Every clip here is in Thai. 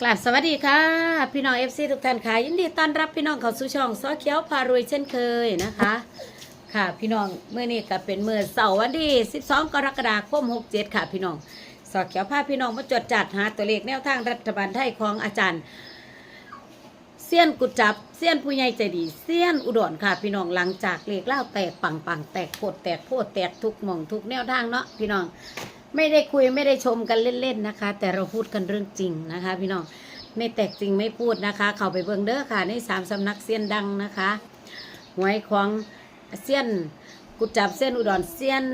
กลับสวัสดีค่ะ พี่น้องเอฟซีทุกท่านค่ะยินดีต้อนรับพี่น้องเข้าสู่ช่องซอเขียวพารวยเช่นเคยนะคะ ค่ะพี่น้องเมื่อนี้ก็เป็นเมื่อเสาร์วันที่12 กรกฎาคม 67 ค่ะ พี่น้องซอเขียวพาพี่น้องมาจดจัดหาตัวเลขแนวทางรัฐบาลไทยของอาจารย์เซียนกุจับเซียนผู้ใหญ่ใจดีเซียนอุดรค่ะ พี่น้องหลังจากเลขเล่าแตกปังปังแตกโพดแตกโพดแตกทุกหม่องทุกแนวทางเนาะพี่น้อง ไม่ได้คุยไม่ได้ชมกันเล่นๆนะคะ แต่เราพูดกันเรื่องจริงนะคะ พี่น้องไม่แตกจริงไม่พูดนะคะ เข้าไปเบิ่งเด้อค่ะ ในสามสำนักเซียนดังนะคะหวยของเซียนกุจับเซียนอุดรเซียน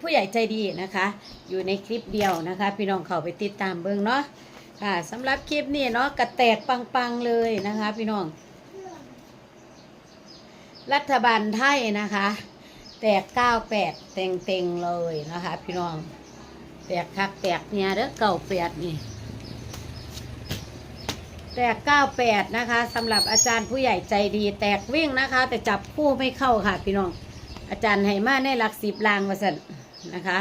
ผู้ใหญ่ใจดีนะคะ อยู่ในคลิปเดียวนะคะ พี่น้องเข้าไปติดตามเบิ่งเนาะค่ะสำหรับคลิปนี้เนาะกระแตกปังๆเลยนะคะ พี่น้อง รัฐบาลไทยนะคะ แตกเก้าแปดเต็งเต็งๆเลยนะคะ พี่น้อง แตกคักแตกเนี่ยเด้อเก้าแปดนี่ แตกเก้าแปดนะคะสำหรับอาจารย์ผู้ใหญ่ใจดี แตกวิ่งนะคะ แต่จับคู่ไม่เข้าค่ะ พี่น้อง อาจารย์ให้มาในหลักสิบลางวสันนะคะ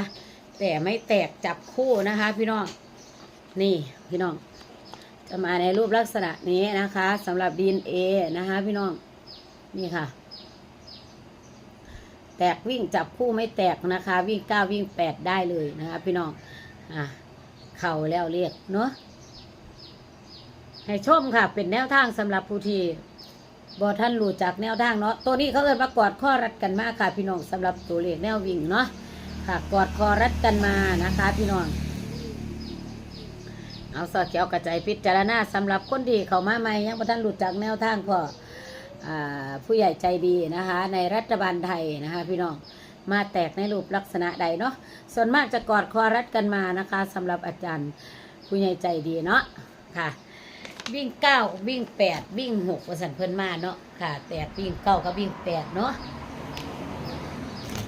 แต่ไม่แตกจับคู่นะคะ พี่น้อง นี่พี่น้อง จะมาในรูปลักษณะนี้นะคะสำหรับดีเอนะคะ พี่น้อง นี่ค่ะ แตกวิ่งจับคู่ไม่แตกนะคะ วิ่งเก้าวิ่งแปดได้เลยนะคะพี่น้องอะเข่าแล้วเรียกเนาะให้ชมค่ะ เป็นแนวทางสำหรับผู้ที่บอท่านรู้จักแนวทางเนาะตัวนี้เขาเอินว่ากอดข้อรัดกันมากค่ะพี่น้องสำหรับตัวเลขแนววิ่งเนาะค่ะกอดคอรัดกันมานะคะ พี่น้องเอาสอดเขียวกระจายพิจารณาสำหรับคนที่เขามาใหม่ยังบ่ท่านรู้จักแนวทางก็อ่า ผู้ใหญ่ใจดีนะคะ ในรัฐบาลไทยนะคะพี่น้องมาแตกในรูปลักษณะใดเนาะส่วนมากจะกอดคอรัดกันมานะคะสำหรับอาจารย์ผู้ใหญ่ใจดีเนาะค่ะ วิ่งเก้าวิ่งแปดวิ่งหกประสันเพิ่นมาเนาะค่ะแตกวิ่งเก้ากับวิ่งแปดเนาะ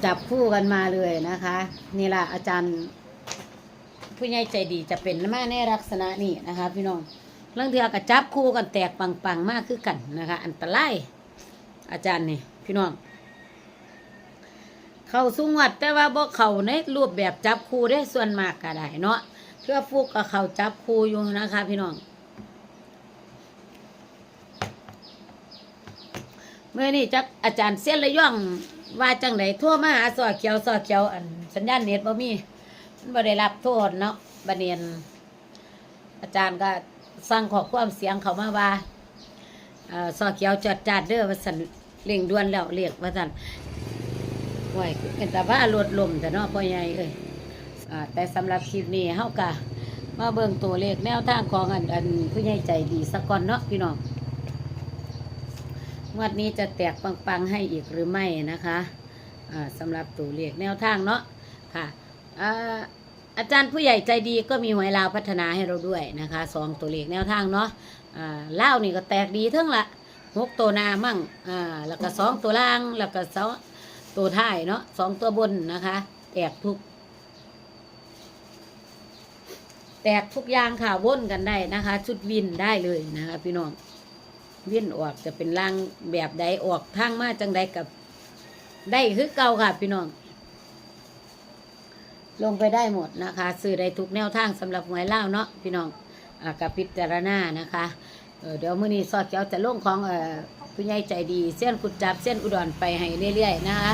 จับคู่กันมาเลยนะคะ นี่ล่ะอาจารย์ผู้ใหญ่ใจดีจะเป็นมาในลักษณะนี้นะคะ พี่น้อง เรื่องเทือกับจับคู่กันแตกปังๆมากคือกันนะคะ อันตรายอาจารย์นี่พี่น้อง เขาสูงวัดแต่ว่าบ่เขาในรูปแบบจับคู่ได้ส่วนมากก็ได้เนาะเพื่อฟุกกับเขาจับคู่อยู่นะคะ พี่น้องเมื่อนี้จักอาจารย์เส้นระย่องว่าจังไดทั่วมาหาสอเขียวสอเขียวอันสัญญาณเน็ตบ่มีมันบ่ได้รับโทษเนาะบัดเนียนอาจารย์ก็ สั่งขอความเสียงเขามาว่าอซอเขียวจัดจัดเด้อว่าสันเร่งด่วนแล้วเรียกว่าสันโอ้ยเป็นแต่ว่าลดลมแต่นาะพ่อใหญ่เอ้ยแต่สำหรับคลิปนี้เฮากะมาเบิ่งตัวเลขแนวทางของอันอันผู้ใหญ่ใจดีสักก่อนเนาะพี่น้องงวดนี้จะแตกปังๆให้อีกหรือไม่นะคะอ่าสำหรับตัวเลขแนวทางเนาะค่ะ อาจารย์ผู้ใหญ่ใจดีก็มีหวยลาวพัฒนาให้เราด้วยนะคะสองตัวเลขแนวทางเนาะอ่าลานี่ก็แตกดีทั้งละหกตัวนามั่งอ่าแล้วก็สองตัวล่างแล้วก็สองตัวท้ายเนาะสองตัวบนนะคะ แตกทุก แตกทุกยางค่ะว่นกันได้นะคะ ชุดวินได้เลยนะคะ พี่น้องวินออกจะเป็นล่างแบบใดออกทางมาจังใดกับได้คือเก่าค่ะ พี่น้อง ลงไปได้หมดนะคะ ซื้อได้ทุกแนวทางสำหรับหวยเล่าเนาะพี่น้องอกับพิจารณานะคะเเดี๋ยวมื้อนี้ซอดเจ้าจะลงของอผู้ใหญ่ใจดีเส้นกุดจับเส้นอุดรไปให้เรื่อยๆนะคะ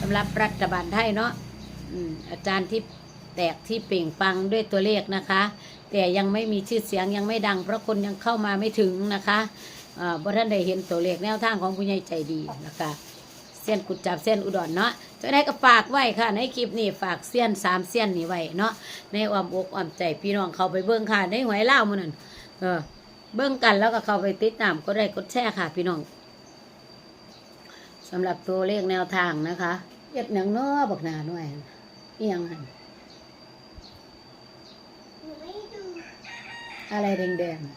สำหรับรัฐบาลไทยเนาะอาจารย์ที่แตกที่เปล่งปังด้วยตัวเลขนะคะ แต่ยังไม่มีชื่อเสียงยังไม่ดัง เพราะคนยังเข้ามาไม่ถึงนะคะอ่าบ่ท่านได้เห็นตัวเลขแนวทางของผู้ใหญ่ใจดีนะคะ เส้นกุดจับเส้นอุดรเนาะ จะได้ก็ฝากไว้ค่ะ ในคลิปนี้ฝากเส้นสามเส้นนี้ไว้เนาะในอ้อมอกอ้อมใจพี่น้องเขาไปเบิ้งค่ะในหวยเล่ามันนั่นเออเบิ้งกันแล้วก็เข้าไปติดตามก็ได้กดแชร์ค่ะ พี่น้องสำหรับตัวเลขแนวทางนะคะเย็ดหนังเนาะบักหนาหน่อยเอียงหันอะไรแดงๆอะ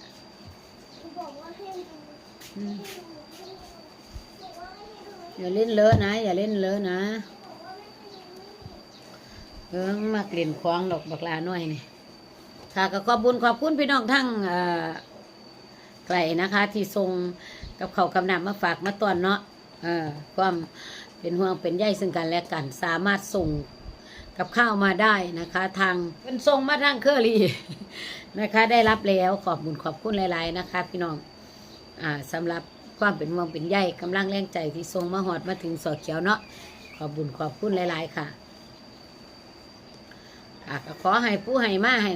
หนูบอกว่าให้ดูอืมให้ดูให้ดูบอกว่าให้ดูอย่าเล่นเลอะนะ อย่าเล่นเลอะนะ บอกว่าไม่ให้ดูไม่ให้ดู เออมากลิ่นควางดอกบักลาหน่อยนี่ค่ะก็ขอบคุญขอบคุณพี่น้องทั้งไกลนะคะ ที่ส่งกับเขาวกำนำมาฝากมาตอนเนาะเออความเป็นห่วงเป็นใยซึ่งกันและกัน สามารถส่งกับข้าวมาได้นะคะ ทางเป็นส่งมาทางเคอรี่นะคะ ได้รับแล้วขอบบุญขอบคุณหลาย ๆ นะคะ พี่น้องอ่าสำหรับความเป็นห่วงเป็นใยกำลังแรงใจที่ทรงมาหอดมาถึงสอเขียวเนาะขอบบุญขอบคุณหลาย ๆ ค่ะ ค่ะก็ขอให้ผู้ให้มาให้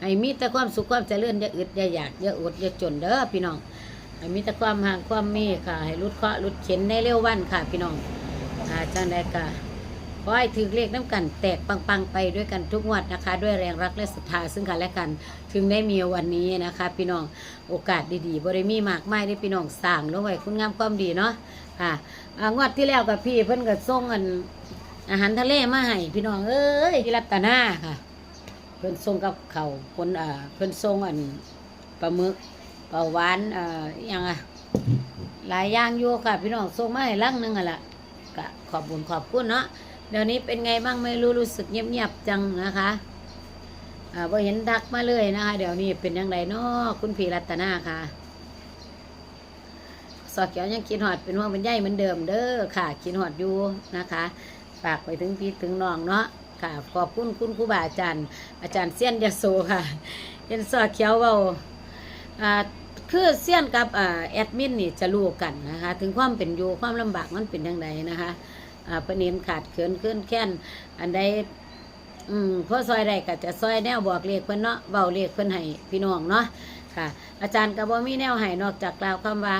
ให้มีแต่ความสุขความเจริญอย่าอึดอย่าอยากอย่าอดอย่าจนเด้อพี่น้องให้มีแต่ความห่างความมีค่ะ ให้รุดเคาะรุดเข็นในเร็ววันค่ะ พี่น้องอ่าจังใดก็ขอให้ถือเลขน้ำกันแตกปังๆไปด้วยกันทุกงวดนะคะ ด้วยแรงรักและศรัทธาซึ่งกันและกัน ถึงได้มีวันนี้นะคะ พี่น้องโอกาสดีๆบริมีมากไม่ได้พี่น้องสั่งลงไว้คุณงามความดีเนาะค่ะอ่างวดที่แล้วกับพี่เพิ่นก็ส่งอัน อาหารทะเลมาให้พี่น้องเอ้ยที่รัตนาค่ะ เพิ่นส่งกับเขาคนอ่าเพิ่นส่งอันปลาหมึกปลาหวานอ่าอยังอะหลายอย่างอยู่ค่ะ พี่น้องส่งมาให้ลังหนึงอะล่ะก็ขอบบุญขอบคุณเนาะเดี๋ยวนี้เป็นไงบ้างไม่รู้รู้สึกเงียบๆจังนะคะอ่าพอเห็นทักมาเลยนะคะ เดี๋ยวนี้เป็นยังไงเนาะคุณพี่รัตนาค่ะสอดเขียวยังคิดหอดเป็นห่วงเป็นใยเหมือนเดิมเด้อค่ะคิดหอดอยู่นะคะ ฝากไปถึงพี่ถึงน้องเนาะค่ะขอบคุณคุณครูบาอาจารย์ อาจารย์เซียนยาโสค่ะเห็นสอเขียวเบาอ่าคือเซียนกับอ่าแอดมินนี่จะรู้กันนะคะ ถึงความเป็นอยู่ความลำบากมันเป็นยังไงนะคะอ่าประเด็นขาดเขินขึ้นแค้นอันใดอืมพอซอยใดก็จะซอยแนวบอกเลขเพิ่นเนาะเบาเลขเพิ่นให้พี่น้องเนาะค่ะ อาจารย์ก็บ่มีแนวให้นอกจากกล่าวคำว่า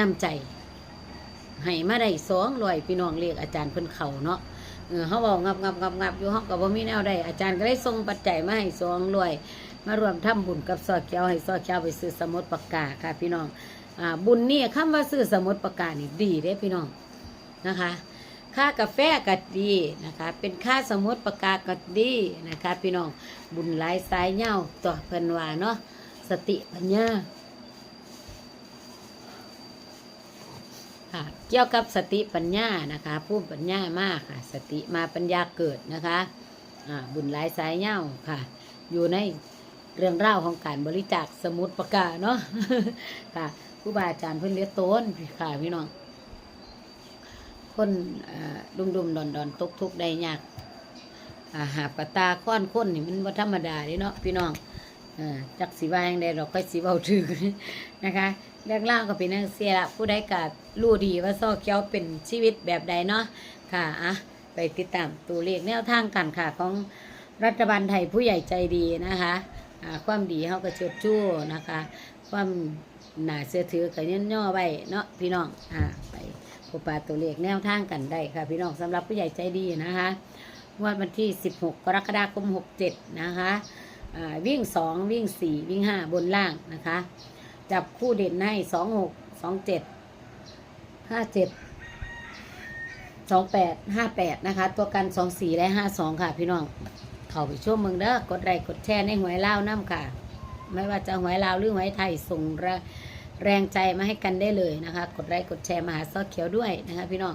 นำใจ ให้มาได้สองร้อยพี่น้องเรียกอาจารย์เพิ่นเขาเนาะเออเขาบอกงับงับงับงับอยู่ห้องกับว่ามีแนวใดอาจารย์ก็ได้ส่งปัจจัยมาให้สองร้อยมารวมทำบุญกับซอเกียวให้ซอเกียวไปซื้อสมุดปากกาค่ะ พี่น้องอ่าบุญนี่คำว่าซื้อสมุดปากกานี่ดีเด้พี่น้องนะคะค่ากาแฟก็ดีนะคะ เป็นค่าสมุดปากกาก็ดีนะคะ พี่น้องบุญหลายสายเหย้าต่อเพิ่นว่าเนาะสติปัญญา ค่ะเกี่ยวกับสติปัญญานะคะผู้ปัญญามากค่ะ สติมาปัญญาเกิดนะคะบุญหลายสายเหย้าค่ะ อยู่ในเรื่องเล่าของการบริจาคสมุดประกาเนาะค่ะผู้บาอาจารย์เพิ่อนเลี้ยงโต้นค่ะพี่น้องคนดุมดุมดอนดอนตกทุกได้ยากอ่าหาปะตาค้อนค้นนี่มันธรรมดาเด้เนาะพี่น้องอจักสีว่าอย่างใดเราค่อยสีเบาถึงนะคะ เรื่องเล่าวก็เป็นนังเสียละผู้ใดก็รู้ดีว่าซอกเขียวเป็นชีวิตแบบใดเนาะค่ะอะไปติดตามตัวเลขแนวทางกันค่ะของรัฐบาลไทยผู้ใหญ่ใจดีนะคะอ่าความดีเขาก็เชิดชู้นะคะ ความหนาเสื้อถือก็ย่นย่อไว้เนาะพี่น้องอ่าไปพบปะตัวเลขแนวทางกันได้ค่ะ พี่น้องสำหรับผู้ใหญ่ใจดีนะคะงวดวันที่ 16 กรกฎาคม 67 นะคะอ่าวิ่ง 2 วิ่ง 4 วิ่ง 5 บนล่างนะคะ จับคู่เด่นให้สองหกสองเจ็ดห้าเจ็ดสองแปดห้าแปดนะคะ ตัวกันสองสี่และห้าสองค่ะพี่น้อง เข้าไปช่วงเมึงเด้อกดไลค์กดแชร์ในหวยเล่าน้ำค่ะ ไม่ว่าจะหวยลาวหรือหวยไทยส่งแรงแรงใจมาให้กันได้เลยนะคะ กดไลค์กดแชร์มาหาซอเขียวด้วยนะคะ พี่น้อง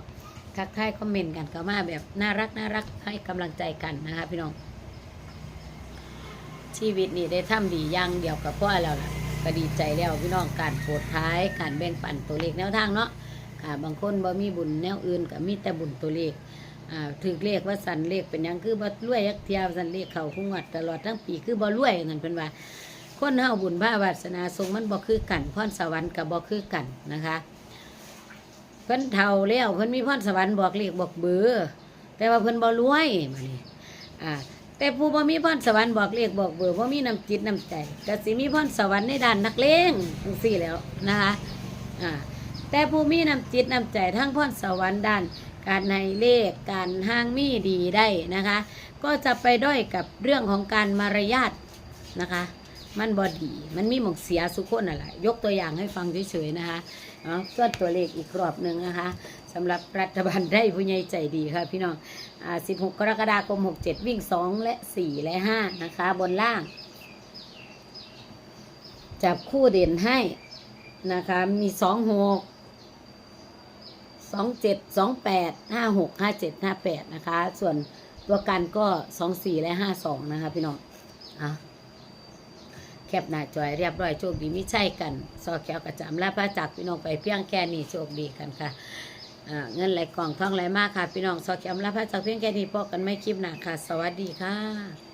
ทักทายคอมเมนต์กันเข้ามาแบบน่ารักน่ารักให้กำลังใจกันนะคะ พี่น้องชีวิตนี่ได้ทำดีอย่างเดียวกับพ่อแล้วล่ะ ก็ดีใจแล้วพี่น้องการโปรดท้ายการแบ่งปันตัวเลขแนวทางเนาะค่ะบางคนบ่มีบุญแนวอื่นก็มีแต่บุญตัวเลขอ่าถือเลขว่าสันเลขเป็นหยังคือบ่รวยยักเทียวสันเลขเขาคุ้งวัดตลอดทั้งปีคือบ่รวยนั่นเป็นว่า คนเฮาบุญพระวาสนาทรงมันบ่คือกันพรสวรรค์กับบ่คือกันนะคะเพิ่นเฒ่าแล้วเพิ่นมีพรสวรรค์บอกเลขบอกเบอร์แต่ว่าเพิ่นบ่รวยมานี่อ่า แต่ผู้บ่มีพรสวรรค์บอกเลขบอกเบอร์บ่มีน้ำจิตน้ำใจก็สิมีพรสวรรค์ในด้านนักเลงจังซี่แล้วนะคะอ่าแต่ผู้มีน้ำจิตน้ำใจทั้งพรสวรรค์ด้าน การในเลขการห้างมีดีได้นะคะ ก็จะไปด้อยกับเรื่องของการมารยาทนะคะ มันบอดี มันมีหมองเสียสุขคนอะไรยกตัวอย่างให้ฟังเฉยๆนะคะ เอาส่วนตัวเลขอีกรอบหนึ่งนะคะสำหรับรัฐบาลได้ผู้ใหญ่ใจดีค่ะพี่น้องอ่า16 กรกฎาคม 67 วิ่ง 2 และ 4 และ 5 นะคะ บนล่าง จับคู่เด่นให้นะคะ มี 2 6 2 7 2 8 5 6 5 7 5 8 นะคะ ส่วนตัวกันก็ 2 4 และ 5 2 นะคะพี่น้องอะ คปหน้าจอยเรียบร้อยโชคดีไม่ใช่กันซอแขวกระจำละพระจักพี่น้องไปเพียงแค่นี้โชคดีกันค่ะเงินไหลกล่องทองไหลมากค่ะ พี่น้องสอแคมรับพระจักเพียงแค่นี้พบกันไม่คลิปหนาค่ะ สวัสดีค่ะ